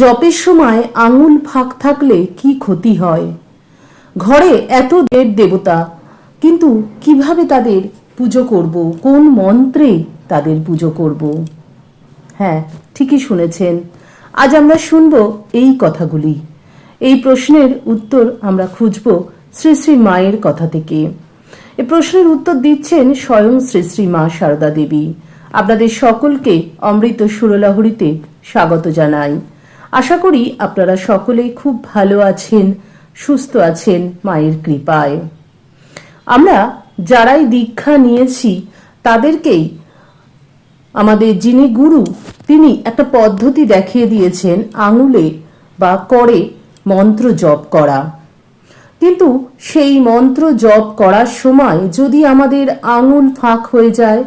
জপের সময় আঙুল ফাঁক থাকলে কি ক্ষতি হয়? ঘরে এত দেব দেবতা, কিন্তু কীভাবে তাদের পুজো করব? কোন মন্ত্রে তাদের পুজো করব? হ্যাঁ ঠিকই শুনেছেন। আজ আমরা শুনব এই কথাগুলি। এই প্রশ্নের উত্তর আমরা খুঁজব শ্রী শ্রী মায়ের কথা থেকে। এ প্রশ্নের উত্তর দিচ্ছেন স্বয়ং শ্রী শ্রী মা সারদা দেবী। আপনাদের সকলকে অমৃত সুরলাহরিতে স্বাগত জানাই। আশা করি আপনারা সকলেই খুব ভালো আছেন, সুস্থ আছেন মায়ের কৃপায়। আমরা যারাই দীক্ষা নিয়েছি, তাদেরকেই আমাদের যিনি গুরু, তিনি একটা পদ্ধতি দেখিয়ে দিয়েছেন, আঙুলে বা করে মন্ত্র জপ করা। কিন্তু সেই মন্ত্র জপ করার সময় যদি আমাদের আঙুল ফাঁক হয়ে যায়,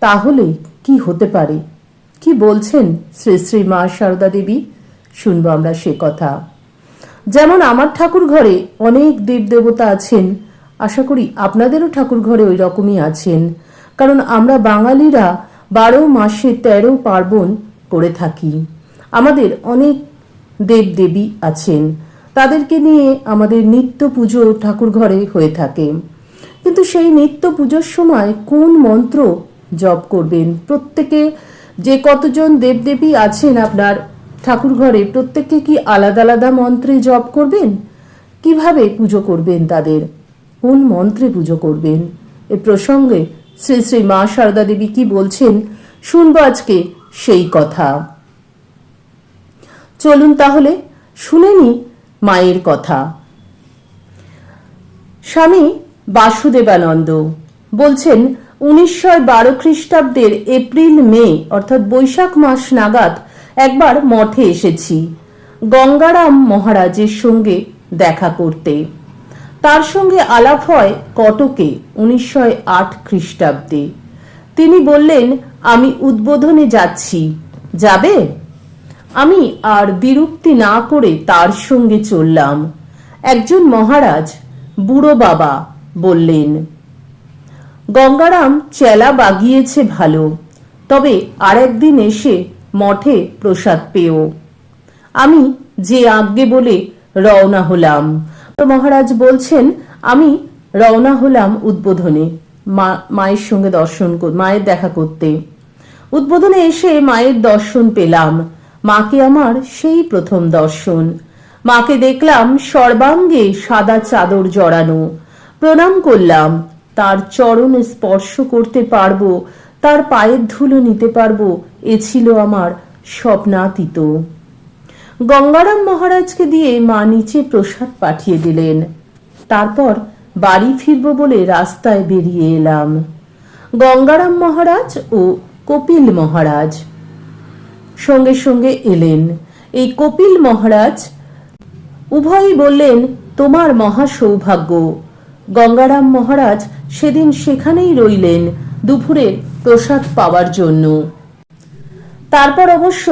তাহলে কি হতে পারে? কি বলছেন শ্রী শ্রী মা সারদা দেবী? শুনব আমরা সে কথা। যেমন আমার ঠাকুর ঘরে অনেক দেব দেবতা আছেন, আশা করি আপনাদেরও ঠাকুর ঘরে ওই রকমই আছেন, কারণ আমরা বাঙালিরা বারো মাসে তেরো পার্বণ করে থাকি। আমাদের অনেক দেব দেবী আছেন, তাদেরকে নিয়ে আমাদের নিত্য পুজো ঠাকুর ঘরে হয়ে থাকে। কিন্তু সেই নিত্য পুজোর সময় কোন মন্ত্র জপ করবেন? প্রত্যেকে যে কতজন দেবদেবী আছেন আপনার ঠাকুর ঘরে প্রত্যেককে কি আলাদা আলাদা মন্ত্রে জপ করবেন? কীভাবে পুজো করবেন তাদের? কোন মন্ত্রে পুজো করবেন? এ প্রসঙ্গে শ্রী শ্রী মা সারদা দেবী কি বলছেন? শুনব আজকে সেই কথা। চলুন তাহলে শুনে নি মায়ের কথা। স্বামী বাসুদেবানন্দ বলছেন, উনিশশো বারো খ্রিস্টাব্দের এপ্রিল মে, অর্থাৎ বৈশাখ মাস নাগাদ একবার মঠে এসেছি। গঙ্গারাম মহারাজের সঙ্গে দেখা করতে। তার সঙ্গে আলাপ হয় কটকে উনিশশো আট খ্রিস্টাব্দে। তিনি বললেন, আমি উদ্বোধনে যাচ্ছি। যাবে? আমি আর বিরক্তি না করে তার সঙ্গে চললাম। একজন মহারাজ, বুড়ো বাবা, বললেন, গঙ্গারাম চেলা বাগিয়েছে ভালো, তবে আরেকদিন এসে মঠে প্রসাদ পেও। আমি যে আজ্ঞে বলে রওনা হলাম। মহারাজ বলছেন, আমি রওনা হলাম উদ্বোধনে মায়ের সঙ্গে দর্শন মায়ের দেখা করতে। উদ্বোধনে এসে মায়ের দর্শন পেলাম। মাকে আমার সেই প্রথম দর্শন। মাকে দেখলাম সর্বাঙ্গে সাদা চাদর জড়ানো। প্রণাম করলাম, তার চরণ স্পর্শ করতে পারব তার পায়ের ধুলো নিতে পারব, এ ছিল আমার স্বপ্নাতীত। গঙ্গারাম মহারাজকে দিয়ে মা নিচে প্রসাদ পাঠিয়ে দিলেন। তারপর বাড়ি ফিরব বলে রাস্তায় বেরিয়ে এলাম। গঙ্গারাম মহারাজ ও কপিল মহারাজ সঙ্গে সঙ্গে এলেন। এই কপিল মহারাজ উভয়ই বললেন, তোমার মহা সৌভাগ্য গঙ্গারাম মহারাজ সেদিন সেখানেই রইলেন। দুপুরে প্রসাদ পাওয়ার জন্য। তারপর অবশ্য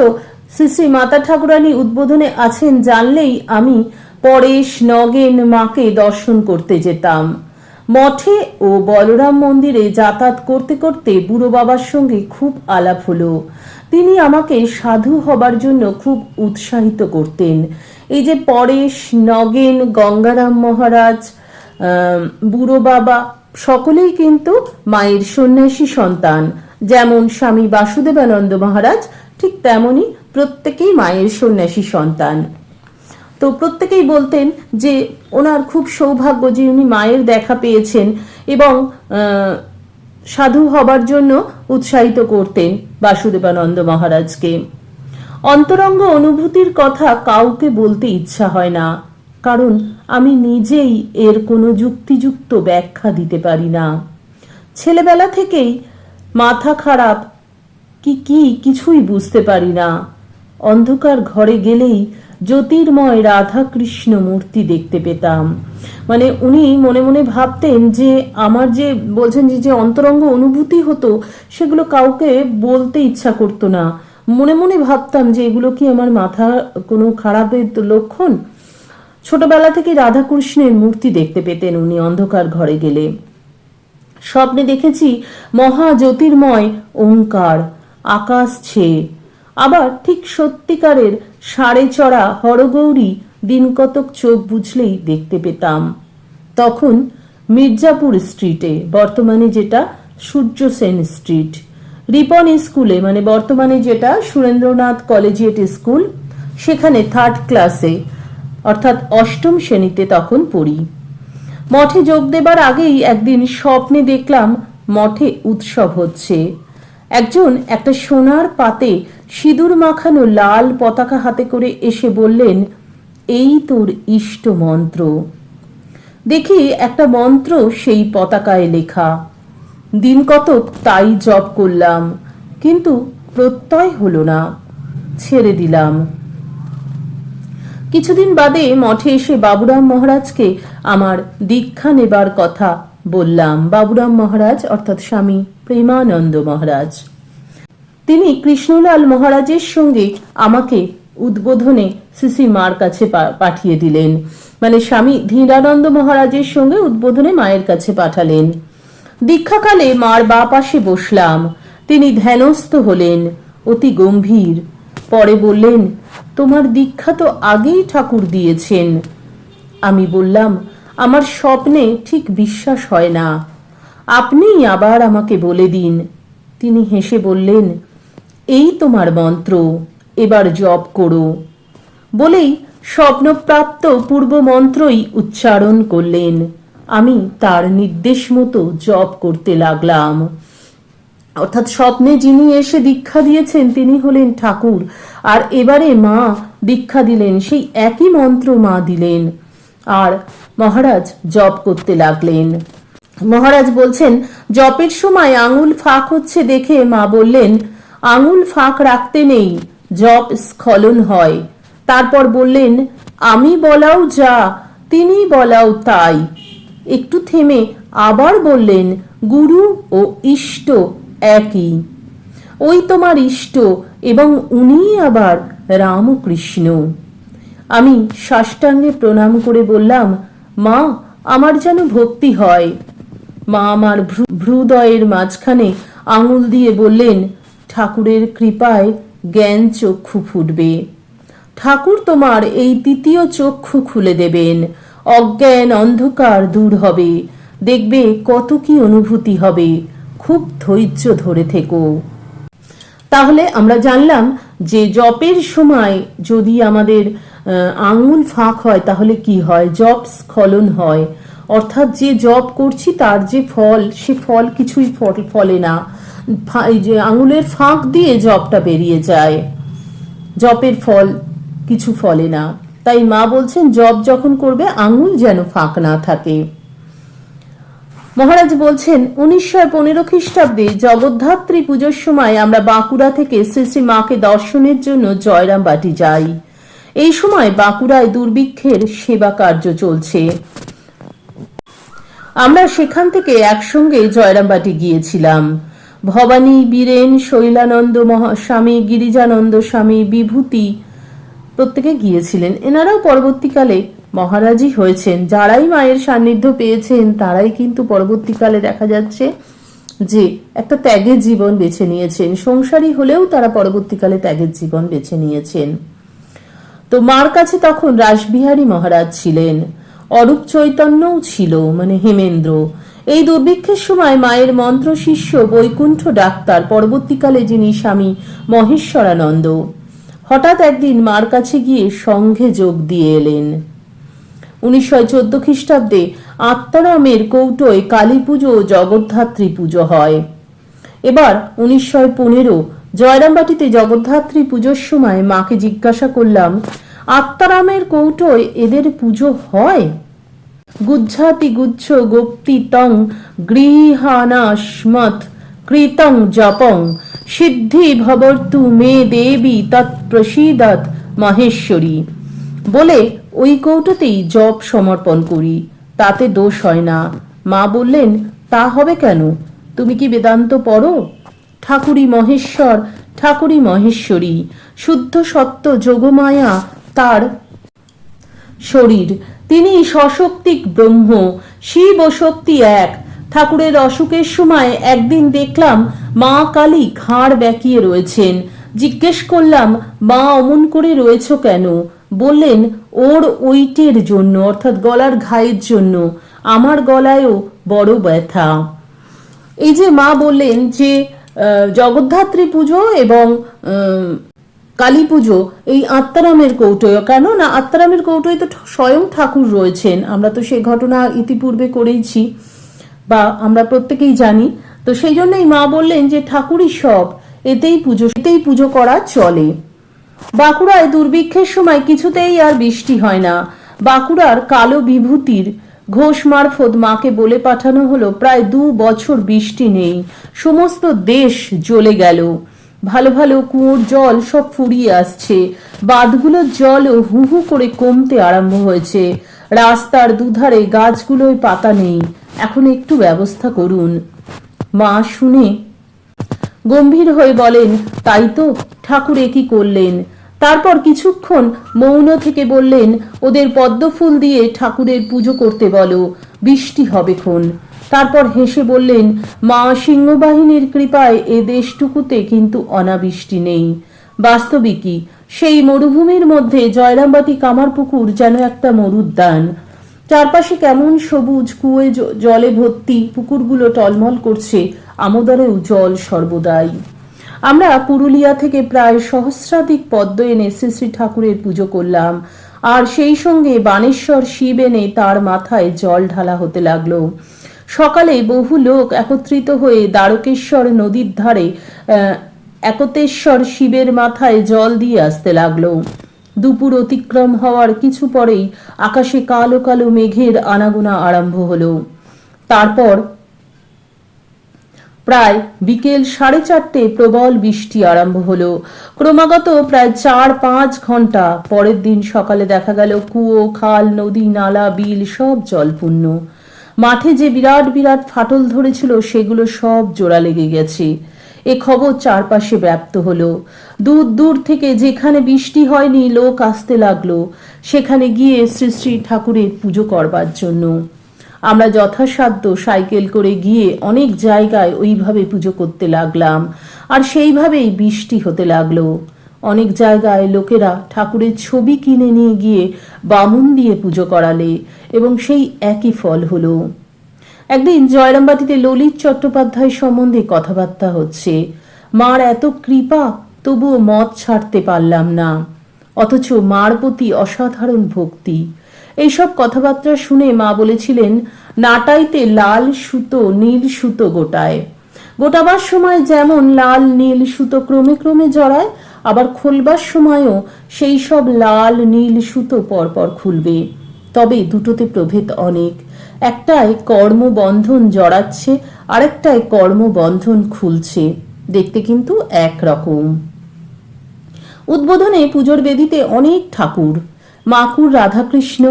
শ্রী শ্রী মাতা ঠাকুরানী উদ্বোধনে আছেন জানলেই আমি পরেশ, নগেন মাকে দর্শন করতে যেতাম। মঠে ও বলরাম মন্দিরে যাতায়াত করতে করতে বুড়ো বাবার সঙ্গে খুব আলাপ হলো। তিনি আমাকে সাধু হবার জন্য খুব উৎসাহিত করতেন। এই যে পরেশ, নগেন, গঙ্গারাম মহারাজ বুড়ো বাবা সকলেই কিন্তু মায়ের সন্ন্যাসী সন্তান। যেমন স্বামী বাসুদেবানন্দ মহারাজ, ঠিক তেমনি প্রত্যেকেই মায়ের সন্ন্যাসী সন্তান। তো প্রত্যেকেই বলতেন যে, ওনার খুব সৌভাগ্য যে উনি মায়ের দেখা পেয়েছেন এবং সাধু হবার জন্য উৎসাহিত করতেন বাসুদেবানন্দ মহারাজকে। অন্তরঙ্গ অনুভূতির কথা কাউকে বলতে ইচ্ছা হয় না। কারণ আমি নিজেই এর কোনো যুক্তিযুক্ত ব্যাখ্যা দিতে পারি না। ছেলেবেলা থেকেই মাথা খারাপ, কি কি কিছুই বুঝতে পারি না। অন্ধকার ঘরে গেলেই জ্যোতির্ময় রাধা কৃষ্ণ মূর্তি দেখতে পেতাম। মানে উনি মনে মনে ভাবতেন যে আমার যে, বলছেন যে যে অন্তরঙ্গ অনুভূতি হতো, সেগুলো কাউকে বলতে ইচ্ছা করতো না। মনে মনে ভাবতাম যে এগুলো কি আমার মাথা কোনো খারাপের লক্ষণ? ছোটবেলা থেকে রাধাকৃষ্ণের মূর্তি দেখতে পেতেন উনি অন্ধকার ঘরে গেলে। স্বপ্নে দেখেছি মহা জ্যোতির্ময় ওঙ্কার, আকাশ ছেয়ে। আবার ঠিক সত্যিকারের সাড়ে চড়া হরগৌরী দিনকতক চোখ বুঝলেই দেখতে পেতাম। তখন মির্জাপুর স্ট্রিটে, বর্তমানে যেটা সূর্য সেন স্ট্রিট। রিপন স্কুলে মানে বর্তমানে যেটা সুরেন্দ্রনাথ কলেজিয়েট স্কুল, সেখানে থার্ড ক্লাসে অর্থাৎ অষ্টম শ্রেণীতে তখন পড়ি। মঠে যোগ দেবার আগেই একদিন স্বপ্নে দেখলাম মঠে উৎসব হচ্ছে। একজন একটা সোনার পাতে সিঁদুর মাখানো লাল পতাকা হাতে করে এসে বললেন, এই তোর ইষ্ট মন্ত্র। দেখি একটা মন্ত্র সেই পতাকায় লেখা, দিন কতক তাই জপ করলাম, কিন্তু প্রত্যয় হলো না, ছেড়ে দিলাম। কিছুদিন বাদে মঠে এসে বাবুরাম মহারাজকে আমার দীক্ষা নেবার কথা বললাম। বাবুরাম মহারাজ, অর্থাৎ স্বামী প্রেমানন্দ মহারাজ। তিনি কৃষ্ণলাল মহারাজের সঙ্গে আমাকে উদ্বোধনে সিসি মার কাছে পাঠিয়ে দিলেন। মানে স্বামী ধীরানন্দ মহারাজের সঙ্গে উদ্বোধনে মায়ের কাছে পাঠালেন। দীক্ষাকালে মার বা পাশে বসলাম। তিনি ধ্যানস্থ হলেন। অতি গম্ভীর পরে বললেন, তোমার দীক্ষা তো আগেই ঠাকুর দিয়েছেন। আমি বললাম, আমার স্বপ্নে ঠিক বিশ্বাস হয় না। আপনিই আবার আমাকে বলে দিন। তিনি হেসে বললেন, এই তোমার মন্ত্র, এবার জপ করো। বলেই স্বপ্নপ্রাপ্ত পূর্ব মন্ত্রই উচ্চারণ করলেন। আমি তার নির্দেশ মতো জপ করতে লাগলাম। অর্থাৎ স্বপ্নে যিনি এসে দীক্ষা দিয়েছেন, তিনি হলেন ঠাকুর। আর এবারে মা দীক্ষা দিলেন, সেই একই মন্ত্র মা দিলেন। আর মহারাজ জপ করতে লাগলেন। মহারাজ বলছেন, জপের সময় আঙুল ফাঁক হচ্ছে দেখে মা বললেন, আঙুল ফাঁক রাখতে নেই, জপ স্খলন হয়। তারপর বললেন, আমি বলাও যা তিনি বলাও তাই। একটু থেমে আবার বললেন, গুরু ও ইষ্ট একই। ওই তোমার ইষ্ট এবং উনি আবার রামকৃষ্ণ। আমি সাষ্টাঙ্গে প্রণাম করে বললাম, মা, আমার যেন ভক্তি হয়। মা আমার ভ্রুদয়ের মাঝখানে আঙুল দিয়ে বললেন, ঠাকুরের কৃপায় জ্ঞান চক্ষু ফুটবে। ঠাকুর তোমার এই তৃতীয় চক্ষু খুলে দেবেন। অজ্ঞান অন্ধকার দূর হবে। দেখবে কত কি অনুভূতি হবে। খুব ধৈর্য ধরে থেকো। তাহলে আমরা জানলাম যে জপের সময় যদি আমাদের আঙুল ফাঁক হয় তাহলে কি হয়? জপ স্খলন হয়। অর্থাৎ যে জপ করছি তার যে ফল, সে ফল কিছুই ফল- না। যে আঙুলের ফাঁক দিয়ে জপটা বেরিয়ে যায়। জপের ফল কিছু ফলে না। তাই মা বলছেন, জপ যখন করবে আঙুল যেন ফাঁক না থাকে। মহারাজ বলছেন, উনিশশো পনেরো খ্রিস্টাব্দে জগদ্ধাত্রী পুজোর সময় আমরা বাঁকুড়া থেকে শ্রী শ্রী মাকে দর্শনের জন্য জয়রামবাটি যাই। এই সময় বাঁকুড়ায় দুর্ভিক্ষের সেবা কার্য চলছে। আমরা সেখান থেকে একসঙ্গে জয়রামবাটি গিয়েছিলাম। ভবানী, বীরেন, শৈলানন্দ মহা- স্বামী গিরিজানন্দ স্বামী, বিভূতি প্রত্যেকে গিয়েছিলেন। এনারাও পরবর্তীকালে মহারাজই হয়েছেন। যারাই মায়ের সান্নিধ্য পেয়েছেন, তারাই কিন্তু পরবর্তীকালে দেখা যাচ্ছে যে একটা ত্যাগের জীবন বেছে নিয়েছেন। সংসারী হলেও তারা পরবর্তীকালে ত্যাগের জীবন বেছে নিয়েছেন। তো মার কাছে তখন রাসবিহারী মহারাজ ছিলেন। অরূপ চৈতন্যও ছিল মানে হেমেন্দ্র। এই দুর্ভিক্ষের সময় মায়ের মন্ত্র শিষ্য, বৈকুণ্ঠ ডাক্তার, পরবর্তীকালে যিনি স্বামী মহেশ্বরানন্দ। হঠাৎ একদিন মার কাছে গিয়ে সংঘে যোগ দিয়ে এলেন। উনিশশো চোদ্দ খ্রিস্টাব্দে আত্মারামের কৌটোয় কালী পুজো ও জগদ্ধাত্রী পুজো হয়। এবার উনিশশো পনেরো জয়রামবাটিতে জগদ্ধাত্রী পুজোর সময় মাকে জিজ্ঞাসা করলাম, আত্মারামের কৌটোয় এদের পুজো হয়? গুজ্জাতি গুচ্ছ গোপ্তি তং গৃহানাস্মৎ কৃতং জপং সিদ্ধি ভবর্তু মে দেবী তৎপ্রসীদত মহেশ্বরী বলে ওই কৌটোতেই জপ সমর্পণ করি, তাতে দোষ হয় না। মা বললেন, তা হবে কেন? তুমি কি বেদান্ত পড়ো? ঠাকুরই মহেশ্বর, ঠাকুরই মহেশ্বরী, শুদ্ধ সত্য যোগমায়া তার শরীর। তিনি সশক্তিক ব্রহ্ম, শিব ও শক্তি এক। ঠাকুরের অসুখের সময় একদিন দেখলাম মা কালী ঘাড় ব্যাকিয়ে রয়েছেন। জিজ্ঞেস করলাম, মা অমন করে রয়েছ কেন? বললেন, ওর ওইটের জন্য, অর্থাৎ গলার ঘায়ের জন্য, আমার গলায়ও বড় ব্যথা। এই যে মা বললেন যে জগদ্ধাত্রী পুজো এবং কালী পুজো, এই আত্মারামের কৌটোয় কেন না আত্মারামের কৌটোয় তো স্বয়ং ঠাকুর রয়েছেন, আমরা তো সেই ঘটনা ইতিপূর্বে করেইছি, বা আমরা প্রত্যেকেই জানি, তো সেই জন্যই মা বললেন যে, ঠাকুরই সব, এতেই পুজো এতেই পুজো করা চলে। বাঁকুড়ায় দুর্ভিক্ষের সময় কিছুতেই আর বৃষ্টি হয় না। বাঁকুড়ার কালো বিভূতির ঘোষ মারফত মাকে বলে পাঠানো হলো, প্রায় দু বছর বৃষ্টি নেই, সমস্ত দেশ জ্বলে গেল। ভালো ভালো কুয়োর জল সব ফুরিয়ে আসছে, বাঁধগুলোর জলও হু হু করে কমতে আরম্ভ হয়েছে। রাস্তার দুধারে গাছগুলোয় পাতা নেই, এখন একটু ব্যবস্থা করুন। মা শুনে গম্ভীর হয়ে বলেন, তাই তো ঠাকুর কি করলেন। তারপর কিছুক্ষণ মৌন থেকে বললেন, ওদের পদ্মফুল দিয়ে ঠাকুরের পুজো করতে বলো, বৃষ্টি হবে খন তারপর হেসে বললেন, মা সিংহবাহিনীর কৃপায় এ দেশটুকুতে কিন্তু অনাবৃষ্টি নেই। বাস্তবিকই সেই মরুভূমির মধ্যে জয়রামবাটি কামারপুকুর যেন একটা মরুদ্যান। চারপাশে কেমন সবুজ কুয়ে জলে ভর্তি পুকুরগুলো টলমল করছে, আমোদরেও জল সর্বদাই। আমরা পুরুলিয়া থেকে প্রায় সহস্রাধিক পদ্ম এনে শ্রী শ্রী ঠাকুরের পুজো করলাম। আর সেই সঙ্গে বানেশ্বর শিব এনে তার মাথায় জল ঢালা হতে লাগল। সকালে বহু লোক একত্রিত হয়ে দ্বারকেশ্বর নদীর ধারে একতেশ্বর শিবের মাথায় জল দিয়ে আসতে লাগল। দুপুর অতিক্রম হওয়ার কিছু পরেই আকাশে কালো কালো মেঘের আনাগোনা আরম্ভ হলো। তারপর প্রায় বিকেল সাড়ে চারটে প্রবল বৃষ্টি আরম্ভ হলো। ক্রমাগত প্রায় চার পাঁচ ঘণ্টা পরের দিন সকালে দেখা গেল কুয়ো, খাল, নদী, নালা, বিল সব জলপূর্ণ। মাঠে যে বিরাট বিরাট ফাটল ধরেছিল, সেগুলো সব জোড়া লেগে গেছে। এ খবর চারপাশে ব্যাপ্ত হলো। দূর দূর থেকে যেখানে বৃষ্টি হয়নি, লোক আসতে লাগল। সেখানে গিয়ে শ্রী শ্রী ঠাকুরের পুজো করবার জন্য। আমরা যথাসাধ্য সাইকেল করে গিয়ে অনেক জায়গায় ওইভাবে পুজো করতে লাগলাম। আর সেইভাবেই বৃষ্টি হতে লাগল। অনেক জায়গায় লোকেরা ঠাকুরের ছবি কিনে নিয়ে গিয়ে বামুন দিয়ে পুজো করালে এবং সেই একই ফল হলো। একদিন জয়রামবাটিতে ললিত চট্টোপাধ্যায় সম্বন্ধে কথাবার্তা হচ্ছে। মার এত কৃপা, তবুও মত ছাড়তে পারলাম না। অথচ মার প্রতি অসাধারণ ভক্তি। এইসব কথাবার্তা শুনে মা বলেছিলেন, নাটাইতে লাল সুতো, নীল সুতো গোটায়। গোটাবার সময় যেমন লাল, নীল সুতো ক্রমে ক্রমে জড়ায়, আবার খোলবার সময়ও সেই সব লাল, নীল সুতো পরপর খুলবে। তবে দুটোতে প্রভেদ অনেক। একটায় কর্মবন্ধন জড়াচ্ছে, আরেকটায় কর্মবন্ধন খুলছে। দেখতে কিন্তু একরকম। উদ্বোধনে পুজোর বেদিতে অনেক ঠাকুর। মাকুর রাধাকৃষ্ণ,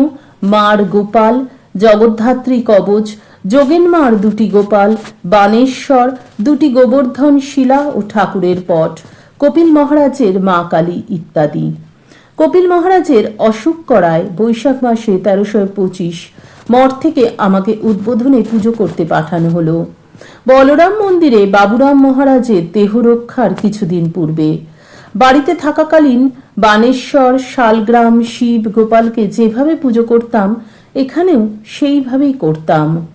মার গোপাল, জগদ্ধাত্রী কবচ, যোগেন মার দুটি গোপাল, বানেশ্বর দুটি গোবর্ধন শিলা ও ঠাকুরের পট, কপিল মহারাজের মা কালী ইত্যাদি। কপিল মহারাজের অসুখ করায় বৈশাখ মাসে তেরোশো পঁচিশ মঠ থেকে আমাকে উদ্বোধনে পুজো করতে পাঠানো হলো। বলরাম মন্দিরে বাবুরাম মহারাজের দেহ রক্ষার কিছুদিন পূর্বে বাড়িতে থাকাকালীন বানেশ্বর, শালগ্রাম, শিব, গোপালকে যেভাবে পুজো করতাম, এখানেও সেইভাবেই করতাম।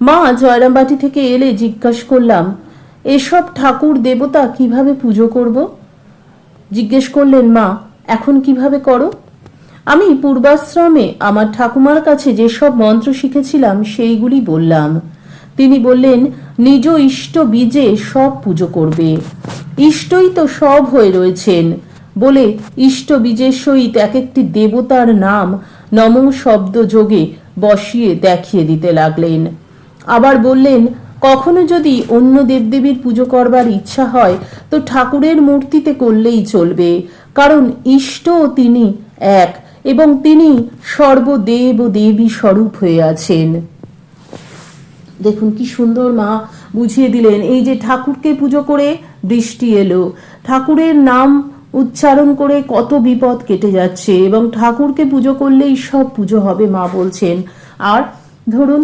মা জয়রামবাটি থেকে এলে জিজ্ঞাসা করলাম, এসব ঠাকুর দেবতা কীভাবে পুজো করব? জিজ্ঞেস করলেন, মা, এখন কীভাবে করো? আমি পূর্বাশ্রমে আমার ঠাকুমার কাছে যেসব মন্ত্র শিখেছিলাম, সেইগুলি বললাম। তিনি বললেন, নিজ ইষ্ট বীজে সব পুজো করবে। ইষ্টই তো সব হয়ে রয়েছেন। বলে ইষ্ট বীজের সহিত এক একটি দেবতার নাম নম শব্দ যোগে বসিয়ে দেখিয়ে দিতে লাগলেন। আবার বললেন, কখনো যদি অন্য দেবদেবীর পুজো করবার ইচ্ছা হয়, তো ঠাকুরের মূর্তিতে করলেই চলবে। কারণ ইষ্ট তিনি এক এবং তিনি সর্বদেব দেবী স্বরূপ হয়ে আছেন। দেখুন কি সুন্দর মা বুঝিয়ে দিলেন। এই যে ঠাকুরকে পুজো করে বৃষ্টি এলো। ঠাকুরের নাম উচ্চারণ করে কত বিপদ কেটে যাচ্ছে এবং ঠাকুরকে পুজো করলেই সব পুজো হবে মা বলছেন। আর ধরুন,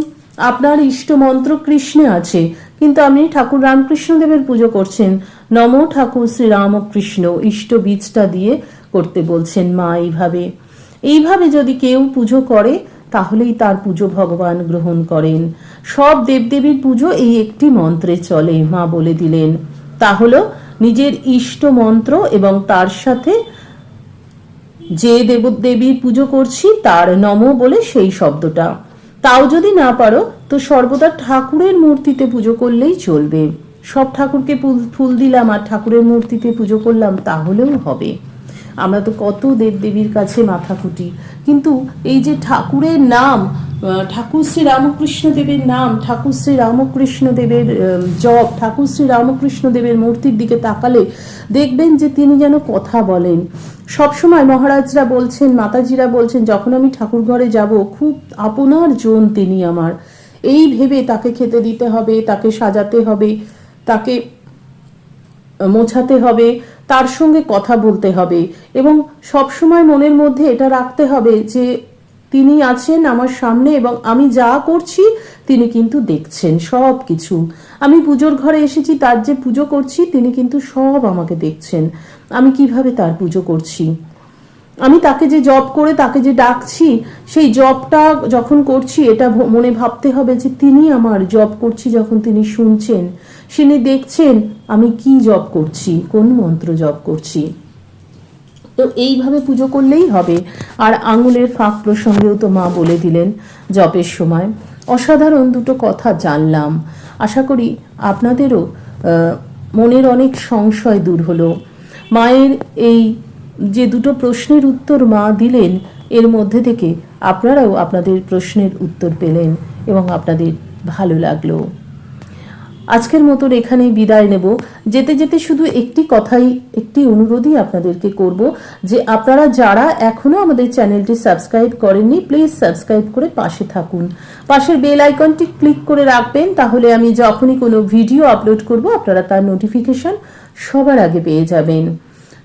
আপনার ইষ্ট মন্ত্র কৃষ্ণে আছে, কিন্তু আপনি ঠাকুর রামকৃষ্ণদেবের পুজো করছেন। নম ঠাকুর শ্রী রামকৃষ্ণ ইষ্ট বীজটা দিয়ে করতে বলছেন মা এইভাবে। এইভাবে যদি কেউ পুজো করে তাহলেই তার পুজো ভগবান গ্রহণ করেন। সব দেবদেবীর পুজো এই একটি মন্ত্রে চলে, মা বলে দিলেন। তা হলো, নিজের ইষ্ট মন্ত্র এবং তার সাথে যে দেবদেবীর পুজো করছি, তার নম বলে সেই শব্দটা। তাও যদি না পারো, তো সর্বদা ঠাকুরের মূর্তিতে পুজো করলেই চলবে। সব ঠাকুরকে ফুল- ফুল দিলাম আর ঠাকুরের মূর্তিতে পুজো করলাম, তাহলেও হবে। আমরা তো কত দেবদেবীর কাছে মাথা কুটি কিন্তু এই যে ঠাকুরের নাম ঠাকুর শ্রী রামকৃষ্ণ দেবের নাম, ঠাকুর শ্রী রামকৃষ্ণ দেবের জপ, ঠাকুর শ্রী রামকৃষ্ণ দেবের মূর্তির দিকে তাকালে দেখবেন যে তিনি যেন কথা বলেন। সবসময় মহারাজরা বলছেন, মাতাজিরা বলছেন, যখন আমি ঠাকুর ঘরে যাব, খুব আপনার জন তিনি আমার। এই ভেবে তাকে খেতে দিতে হবে, তাকে সাজাতে হবে, তাকে মোছাতে হবে, তার সঙ্গে কথা বলতে হবে এবং সব সময় মনের মধ্যে এটা রাখতে হবে যে তিনি আছেন আমার সামনে এবং আমি যা করছি তিনি কিন্তু দেখছেন সব কিছু আমি পুজোর ঘরে এসেছি, তার যে পুজো করছি তিনি কিন্তু সব আমাকে দেখছেন। আমি কীভাবে তার পুজো করছি? আমি তাকে যে জব করে তাকে যে ডাকছি, সেই জবটা যখন করছি এটা মনে ভাবতে হবে যে তিনি আমার জব করছি যখন তিনি শুনছেন। তিনি দেখছেন, আমি কি জব করছি, কোন মন্ত্র জব করছি। তো এইভাবে পুজো করলেই হবে। আর আঙুলের ফাঁক প্রসঙ্গেও তো মা বলে দিলেন জপের সময়। অসাধারণ দুটো কথা জানলাম। আশা করি আপনাদেরও মনের অনেক সংশয় দূর হলো। মায়ের এই যে দুটো প্রশ্নের উত্তর মা দিলেন, এর মধ্যে থেকে আপনারাও আপনাদের প্রশ্নের উত্তর পেলেন এবং আপনাদের ভালো লাগল। আজকের মতন এখানেই বিদায় নেব। যেতে যেতে শুধু একটি কথাই, একটি অনুরোধই আপনাদেরকে করব যে আপনারা যারা এখনও আমাদের চ্যানেলটি সাবস্ক্রাইব করেননি, প্লিজ সাবস্ক্রাইব করে পাশে থাকুন। পাশের বেল আইকনটি ক্লিক করে রাখবেন, তাহলে আমি যখনই কোনো ভিডিও আপলোড করব, আপনারা তার নোটিফিকেশন সবার আগে পেয়ে যাবেন।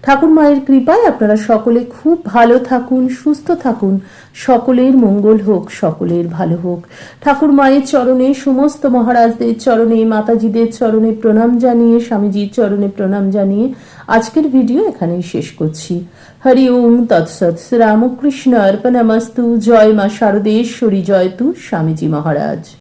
ঠাকুর মায়ের কৃপায় আপনারা সকলে খুব ভালো থাকুন, সুস্থ থাকুন। সকলের মঙ্গল হোক, সকলের ভালো হোক। ঠাকুর মায়ের চরণে সমস্ত মহারাজদের চরণে, মাতাজিদের চরণে প্রণাম জানিয়ে, স্বামীজির চরণে প্রণাম জানিয়ে আজকের ভিডিও এখানেই শেষ করছি। হরি ওম তৎসৎ রামকৃষ্ণ অর্পণমস্তু। জয় মা শারদেশ্বরী। জয় তু স্বামীজি মহারাজ।